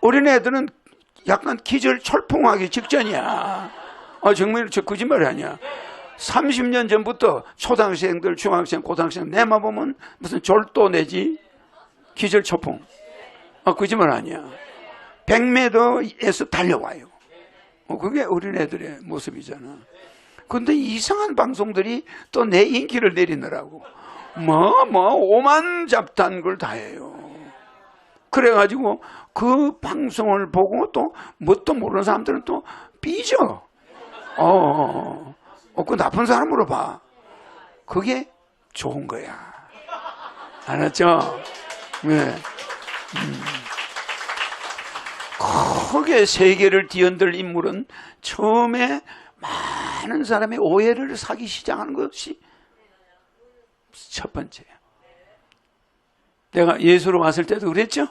어린애들은 약간 기절 철풍하기 직전이야. 아, 정말 저 거짓말이 아니야. 30년 전부터 초등학생들, 중학생, 고등학생 내만 보면 무슨 절도 내지 기절 철풍. 아, 거짓말 아니야. 100m에서 달려와요. 어, 그게 어린애들의 모습이잖아. 근데 이상한 방송들이 또 내 인기를 내리느라고. 뭐, 뭐, 오만 잡단 걸 다 해요. 그래가지고 그 방송을 보고 또 뭣도 모르는 사람들은 또 삐져. 어, 어, 어, 그 나쁜 사람으로 봐. 그게 좋은 거야. 알았죠? 네. 음. 크게 세계를 뒤흔들 인물은 처음에 많은 사람의 오해를 사기 시작하는 것이 첫 번째예요. 내가 예수로 왔을 때도 그랬죠?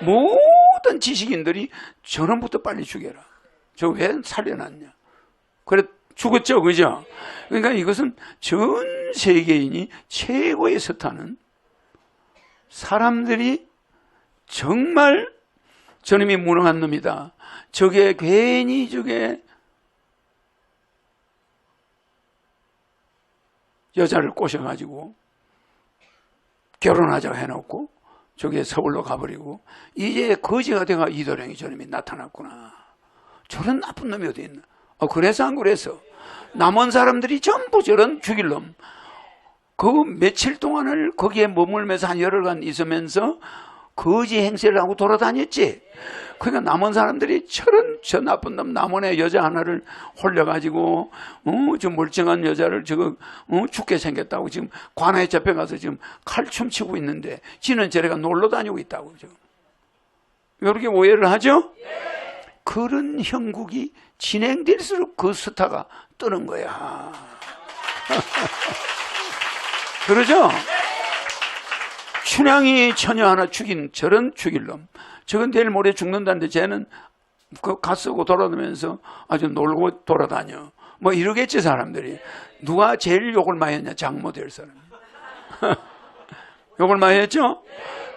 모든 지식인들이 저놈부터 빨리 죽여라. 저 왜 살려놨냐? 그래 죽었죠, 그죠? 그러니까 이것은 전 세계인이 최고의 스타는 사람들이 정말 저놈이 무능한 놈이다. 저게 괜히 저게 여자를 꼬셔가지고 결혼하자고 해놓고 저게 서울로 가버리고 이제 거지가 돼가 이도령이 저놈이 나타났구나. 저런 나쁜 놈이 어디 있나? 어, 그래서 안 그래서 남은 사람들이 전부 저런 죽일 놈. 그 며칠 동안을 거기에 머물면서 한 열흘간 있으면서 거지 행세를 하고 돌아다녔지. 그러니까 남은 사람들이 저런 저 나쁜 놈 남원의 여자 하나를 홀려가지고 어저 멀쩡한 여자를 저거 어 죽게 생겼다고 지금 관아에 잡혀가서 지금 칼춤 치고 있는데 지는 저래가 놀러 다니고 있다고 지금 이렇게 오해를 하죠. 그런 형국이 진행될수록 그 스타가 뜨는 거야. 그러죠? 춘향이 처녀 하나 죽인 저런 죽일 놈. 저건 내일 모레 죽는다는데 쟤는 그가 쓰고 돌아다니면서 아주 놀고 돌아다녀. 뭐 이러겠지 사람들이. 누가 제일 욕을 많이 했냐? 장모 될 사람. 욕을 많이 했죠?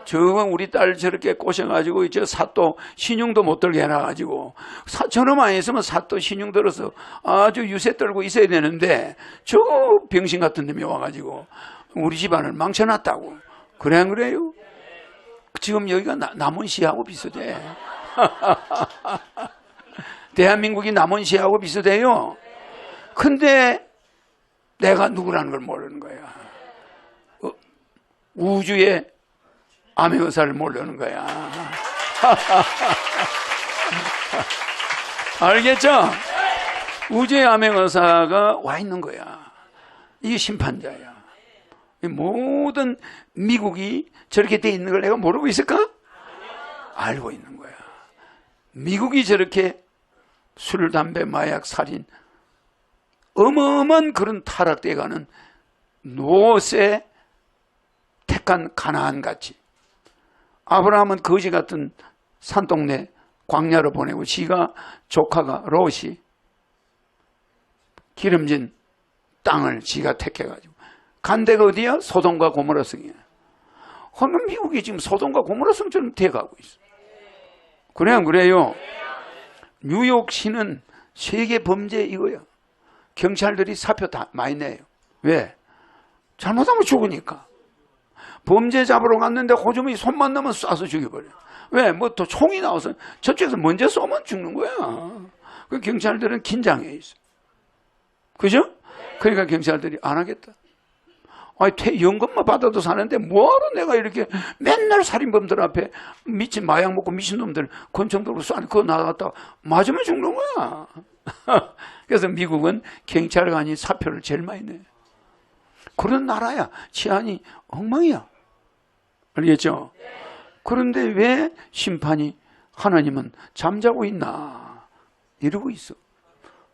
저건 우리 딸 저렇게 꼬셔가지고 저 사또 신용도 못 들게 해놔가지고 사, 저놈 안 했으면 사또 신용 들어서 아주 유세 떨고 있어야 되는데 저 병신 같은 놈이 와가지고 우리 집안을 망쳐놨다고 그래 안 그래요? 지금 여기가 나, 남원시하고 비슷해 대한민국이 남원시하고 비슷해요 근데 내가 누구라는 걸 모르는 거야 어, 우주에 암행의사를 모르는 거야. 알겠죠? 우주의 암행의사가 와 있는 거야. 이게 심판자야. 이 모든 미국이 저렇게 돼 있는 걸 내가 모르고 있을까? 알고 있는 거야. 미국이 저렇게 술, 담배, 마약, 살인, 어마어마한 그런 타락돼 가는 노세 택한 가나안 같이 아브라함은 거지 같은 산동네 광야로 보내고 지가 조카가 롯이 기름진 땅을 지가 택해가지고 간 데가 어디야? 소돔과 고모라 성이야. 그러면 미국이 지금 소돔과 고모라 성처럼 돼가고 있어. 그래 안 그래요? 뉴욕시는 세계 범죄 이거야. 경찰들이 사표 다 많이 내요. 왜? 잘못하면 죽으니까. 범죄 잡으러 갔는데 호주머니 손만 넣으면 쏴서 죽여버려. 왜? 뭐 또 총이 나와서 저쪽에서 먼저 쏘면 죽는 거야. 그 경찰들은 긴장해 있어. 그죠? 그러니까 경찰들이 안 하겠다. 아니, 퇴, 연금만 받아도 사는데 뭐하러 내가 이렇게 맨날 살인범들 앞에 미친 마약 먹고 미친놈들 권총들로 쏴니 그거 나갔다 맞으면 죽는 거야. 그래서 미국은 경찰관이 사표를 제일 많이 내. 그런 나라야. 치안이 엉망이야. 알겠죠? 그런데 왜 심판이 하나님은 잠자고 있나? 이러고 있어.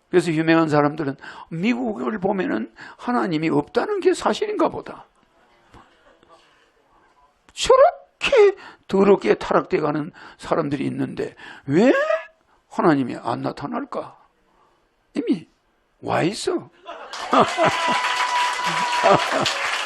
그래서 유명한 사람들은 미국을 보면은 하나님이 없다는 게 사실인가 보다. 저렇게 더럽게 타락돼 가는 사람들이 있는데 왜 하나님이 안 나타날까? 이미 와 있어.